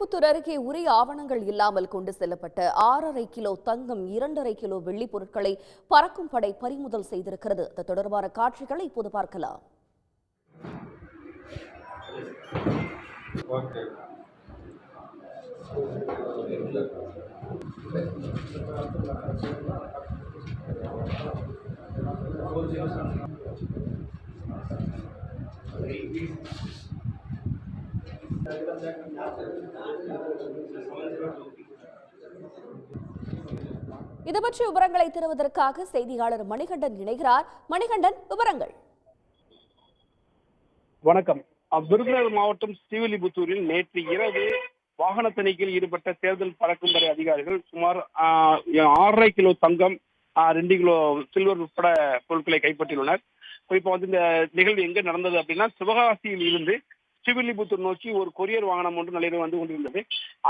ஸ்ரீவில்லிபுத்தூர் அருகே உரிய ஆவணங்கள் இல்லாமல் கொண்டு செல்லப்பட்ட ஆறரை கிலோ தங்கம் இரண்டரை கிலோ வெள்ளிப் பொருட்களை பறக்கும் படை பறிமுதல் செய்திருக்கிறது. அது தொடர்பான காட்சிகளை இப்போது பார்க்கலாம். இது பற்றி விவரங்களை தருவதற்காக செய்தியாளர் மணிகண்டன் இணைகிறார். மணிகண்டன் விவரங்கள். வணக்கம். விருதுநகர் மாவட்டம் ஸ்ரீவில்லிபுத்தூரில் நேற்று இரவு வாகன தணிக்கையில் ஈடுபட்ட தேர்தல் பறக்கும் அதிகாரிகள் சுமார் ஆஹ், ஆறரை கிலோ தங்கம் ரெண்டு கிலோ சில்வர் உட்பட பொருட்களை கைப்பற்றியுள்ளனர். இப்போ வந்து இந்த நிகழ்வு எங்க நடந்தது அப்படின்னா சிவகாசியில் இருந்து ஸ்ரீவில்லிபுத்தூர் நோக்கி ஒரு கொரியர் வாகனம் ஒன்று நிலையில் வந்து கொண்டிருந்தது.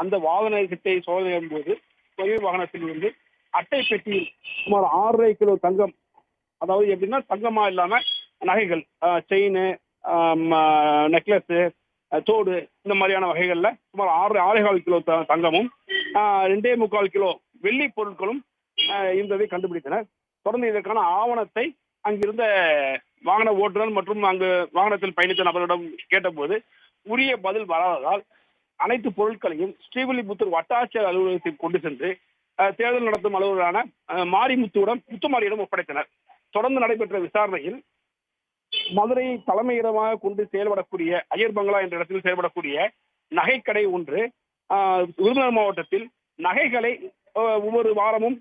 அந்த வாகனத்தை சோதனையிடும் போது கொரியர் வாகனத்தில் இருந்து அட்டை பெட்டியில் சுமார் ஆறரை கிலோ தங்கம் அதாவது எப்படின்னா தங்கமா இல்லாம நகைகள் செயின் நெக்லஸ் தோடு இந்த மாதிரியான வகைகள்ல சுமார் ஆறு ஆறேகால் கிலோ தங்கமும் ரெண்டே முக்கால் கிலோ வெள்ளி பொருட்களும் இருந்ததை கண்டுபிடித்தனர். தொடர்ந்து இதற்கான ஆவணத்தை அங்கிருந்த வாகன ஓட்டுநர் மற்றும் அங்கு வாகனத்தில் பயணித்த நபரிடம் கேட்டபோது உரிய பதில் வராததால் அனைத்து பொருட்களையும் ஸ்ரீவில்லிபுத்தூர் வட்டாட்சியர் அலுவலகத்தில் கொண்டு சென்று தேர்தல் நடத்தும் அலுவலரான மாரிமுத்துவிடம் முத்துமாரியிடம் ஒப்படைத்தனர். தொடர்ந்து நடைபெற்ற விசாரணையில் மதுரை தலைமையிடமாக கொண்டு செயல்படக்கூடிய ஐயர் பங்களா என்ற இடத்தில் செயல்படக்கூடிய நகைக்கடை ஒன்று ஆஹ், விருதுநகர் மாவட்டத்தில் நகைகளை ஒவ்வொரு வாரமும்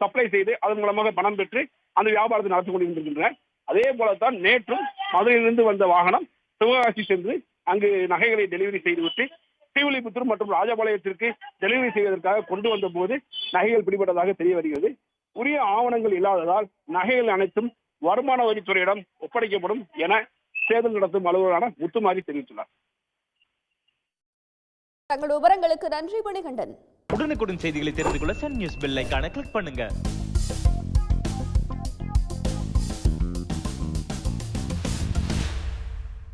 சப்ளை செய்து அதன் மூலமாக பணம் பெற்று அந்த வியாபாரத்தை நடத்தி கொண்டிருக்கின்றன அதே போலத்தான் நேற்றும் மதுரையிலிருந்து வந்த வாகனம் சிவகாசி சென்று அங்கு நகைகளை டெலிவரி செய்துவிட்டு ஸ்ரீவில்லிபுத்தூர் மற்றும் ராஜபாளையத்திற்கு டெலிவரி செய்வதற்காக கொண்டு வந்த போது நகைகள் பிடிபட்டதாக தெரிய வருகிறது. உரிய ஆவணங்கள் இல்லாததால் நகைகள் அனைத்தும் வருமான வரித்துறையிடம் ஒப்படைக்கப்படும் என தேர்தல் நடத்தும் அலுவலரான முத்துமாரி தெரிவித்துள்ளார். தங்கள் விவரங்களுக்கு நன்றி மணிகண்டன் உடனுக்குடன் செய்திகளை தெரிந்து கொள்ள சன் நியூஸ் பெல் ஐகானை கிளிக் பண்ணுங்க.